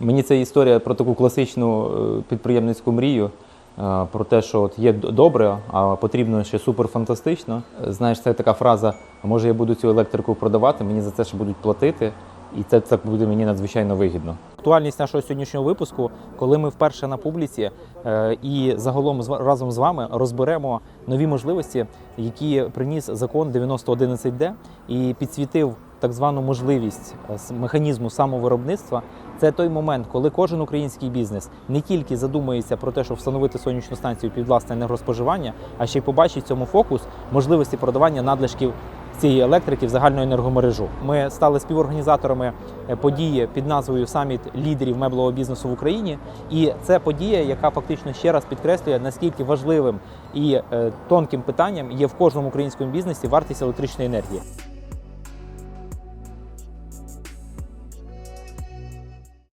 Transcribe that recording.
Мені ця історія про таку класичну е, підприємницьку мрію. е, Про те, що от є добре, а потрібно ще суперфантастично. Знаєш, це така фраза: може я буду цю електрику продавати, мені за це ще будуть платити, і це, це буде мені надзвичайно вигідно. Актуальність нашого сьогоднішнього випуску, коли ми вперше на публіці е, і загалом з разом з вами розберемо нові можливості, які приніс закон 9011D і підсвітив так звану можливість е, механізму самовиробництва. Це той момент, коли кожен український бізнес не тільки задумується про те, щоб встановити сонячну станцію під власне енергоспоживання, а ще й побачить цьому фокус можливості продавання надлишків цієї електрики в загальну енергомережу. Ми стали співорганізаторами е, події під назвою Саміт лідерів меблового бізнесу в Україні. І це подія, яка фактично ще раз підкреслює, наскільки важливим і е, тонким питанням є в кожному українському бізнесі вартість електричної енергії.